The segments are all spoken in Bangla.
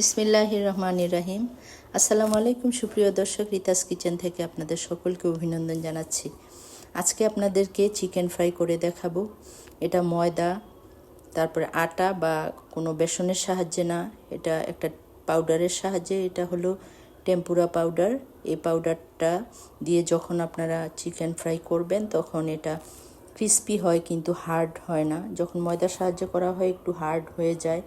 বিসমিল্লাহ রহমান রাহিম আসসালামু আলাইকুম, সুপ্রিয় দর্শক, রিতাস কিচেন থেকে আপনাদের সকলকে অভিনন্দন জানাচ্ছি। আজকে আপনাদেরকে চিকেন ফ্রাই করে দেখাবো। এটা ময়দা, তারপরে আটা বা কোনো বেসনের সাহায্যে না, এটা একটা পাউডারের সাহায্যে, এটা হলো টেম্পুরা পাউডার এই পাউডারটা দিয়ে যখন আপনারা চিকেন ফ্রাই করবেন, তখন এটা ক্রিস্পি হয় কিন্তু হার্ড হয় না। যখন ময়দার সাহায্য করা হয়, একটু হার্ড হয়ে যায়।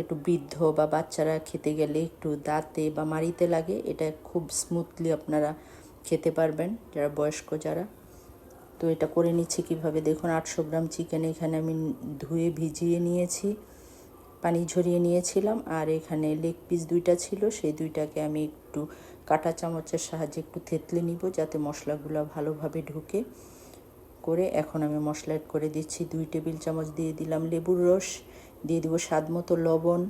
একটু বৃদ্ধ বা বাচ্চারা খেতে গেলে একটু দাঁতে বা মারিতে লাগে, এটা খুব স্মুথলি আপনারা খেতে পারবেন, যারা বয়স্ক যারা। তো এটা করে নিচ্ছি কীভাবে? দেখুন, আটশো গ্রাম চিকেন এখানে আমি ধুয়ে ভিজিয়ে নিয়েছি, পানি ঝরিয়ে নিয়েছিলাম, আর এখানে লেগ পিস দুইটা ছিল, সেই দুইটাকে আমি একটু কাটা চামচের সাহায্যে একটু থেতলে নিব, যাতে মশলাগুলো ভালোভাবে ঢুকে। করে এখন আমি মশলা করে দিচ্ছি, দুই টেবিল চামচ দিয়ে দিলাম লেবুর রস দিয়ে দিব স্বাদ মতো লবণ,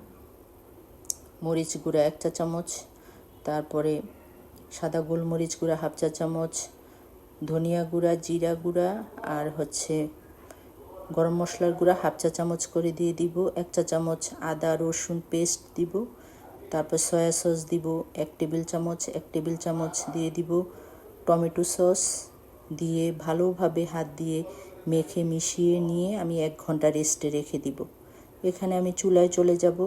মরিচ গুঁড়া এক চা চামচ, তারপরে সাদা গোলমরিচ গুঁড়া হাফ চা চামচ, ধনিয়া গুঁড়া, জিরা গুঁড়া আর হচ্ছে গরম মশলার গুঁড়া হাফ চা চামচ করে দিয়ে দিব, এক চা চামচ আদা রসুন পেস্ট দিব, তারপর সয়া সস দিব, এক টেবিল চামচ, এক টেবিল চামচ দিয়ে দিব টমেটো সস, দিয়ে ভালোভাবে হাত দিয়ে মেখে মিশিয়ে নিয়ে আমি এক ঘণ্টা রেস্টে রেখে দিব। এখানে আমি চুলায় চলে যাব।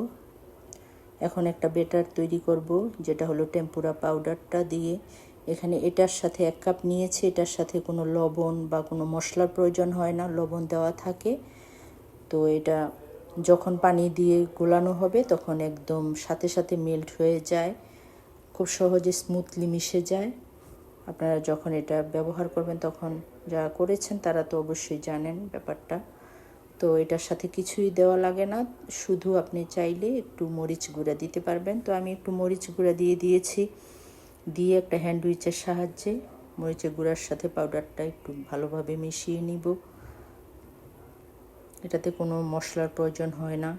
এখন একটা বেটার তৈরি করব, যেটা হলো টেম্পুরা পাউডারটা দিয়ে। এখানে এটার সাথে এক কাপ নিয়েছি, এটার সাথে কোনো লবণ বা কোনো মশলার প্রয়োজন হয় না, লবণ দেওয়া থাকে। তো এটা যখন পানি দিয়ে গোলানো হবে, তখন একদম সাথে সাথে মেল্ট হয়ে যায়। খুব সহজে স্মুথলি মিশে যায়। আপনারা যখন এটা ব্যবহার করবেন, তখন যারা করেছেন, তারা তো অবশ্যই জানেন ব্যাপারটা। তো এটার সাথে কিছুই দেওয়া লাগে না। শুধু আপনি চাইলে একটু মরিচ গুঁড়া দিতে পারবেন। তো আমি একটু মরিচ গুঁড়া দিয়ে দিয়েছি। দিয়ে একটা হ্যান্ডউইচের সাহায্যে মরিচের গুঁড়ার সাথে পাউডারটা একটু ভালোভাবে মিশিয়ে নিব। এটাতে কোনো মশলার প্রয়োজন হয় না।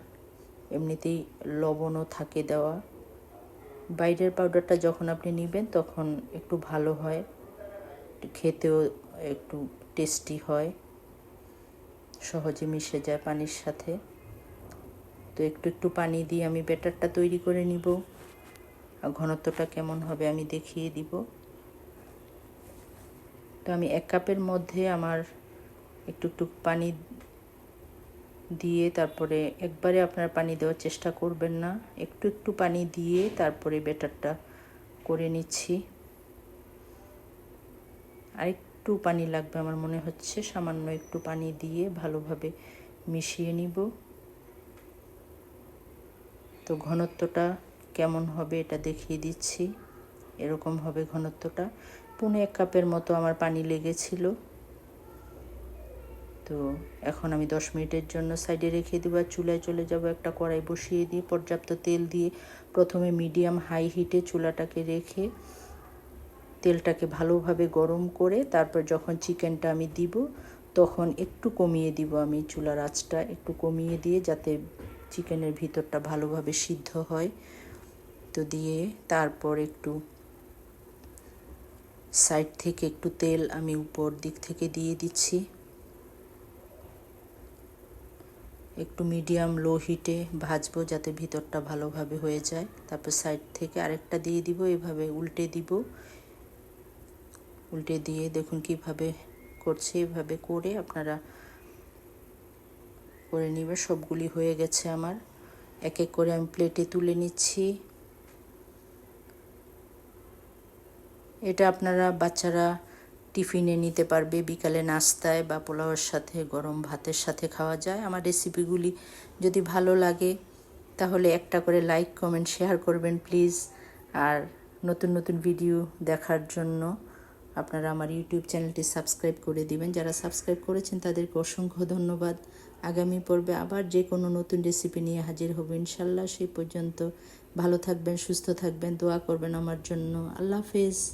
এমনিতেই লবণও থাকে দেওয়া। বাইরের পাউডারটা যখন আপনি নেবেন তখন একটু ভালো হয়। খেতেও একটু টেস্টি হয়। সহজে মিশে যায় পানির সাথে। তো একটু একটু পানি দিয়ে আমি ব্যাটারটা তৈরি করে নিব। আর ঘনত্বটা কেমন হবে আমি দেখিয়ে দিব। তো আমি এক কাপের মধ্যে আমার একটু একটু পানি দিয়ে তারপরে একবারে আপনার পানি দেওয়ার চেষ্টা করবেন না। একটু একটু পানি দিয়ে তারপরে ব্যাটারটা করে নিচ্ছি। আরেক একটু পানি লাগবে, আমার মনে হচ্ছে। সামান্য একটু পানি দিয়ে ভালোভাবে মিশিয়ে নিব। তো ঘনত্বটা কেমন হবে এটা দেখিয়ে দিচ্ছি। এরকম হবে ঘনত্বটা। পুনে এক কাপের মতো আমার পানি লেগেছিল। তো এখন আমি দশ মিনিটের জন্য সাইডে রেখে দেবো আর চুলায় চলে যাব। একটা কড়াই বসিয়ে দিয়ে পর্যাপ্ত তেল দিয়ে প্রথমে মিডিয়াম হাই হিটে চুলাটাকে রেখে তেলটাকে ভালোভাবে গরম করে তারপর যখন চিকেনটা আমি দিব, তখন একটু কমিয়ে দিব আমি চুলার আঁচটা, একটু কমিয়ে দিয়ে যাতে চিকেনের ভিতরটা ভালোভাবে সিদ্ধ হয়। তো দিয়ে তারপর একটু সাইড থেকে একটু তেল আমি উপর দিক থেকে দিয়ে দিচ্ছি। একটু মিডিয়াম লো হিটে ভাজবো যাতে ভিতরটা ভালোভাবে হয়ে যায়। তারপর সাইড থেকে আরেকটা দিয়ে দিব, এভাবে উল্টে দিব। উল্টে দিয়ে দেখুন কীভাবে করছে, এভাবে করে আপনারা করে নিবে। সবগুলি হয়ে গেছে আমার। এক এক করে আমি প্লেটে তুলে নিচ্ছি। এটা আপনারা বাচ্চারা টিফিনে নিতে পারবে। বিকালে নাস্তায় বা পোলাওয়ের সাথে, গরম ভাতের সাথে খাওয়া যায়। আমার রেসিপিগুলি যদি ভালো লাগে, তাহলে একটা করে লাইক কমেন্ট শেয়ার করবেন প্লিজ আর নতুন নতুন ভিডিও দেখার জন্য আপনারা আমার ইউটিউব চ্যানেলটি সাবস্ক্রাইব করে দিবেন। যারা সাবস্ক্রাইব করেছেন, তাদেরকে অসংখ্য ধন্যবাদ। আগামী পর্বে আবার যে কোনো নতুন রেসিপি নিয়ে হাজির হব ইনশাল্লাহ। সেই পর্যন্ত ভালো থাকবেন, সুস্থ থাকবেন, দোয়া করবেন আমার জন্য। আল্লাহ হাফেজ।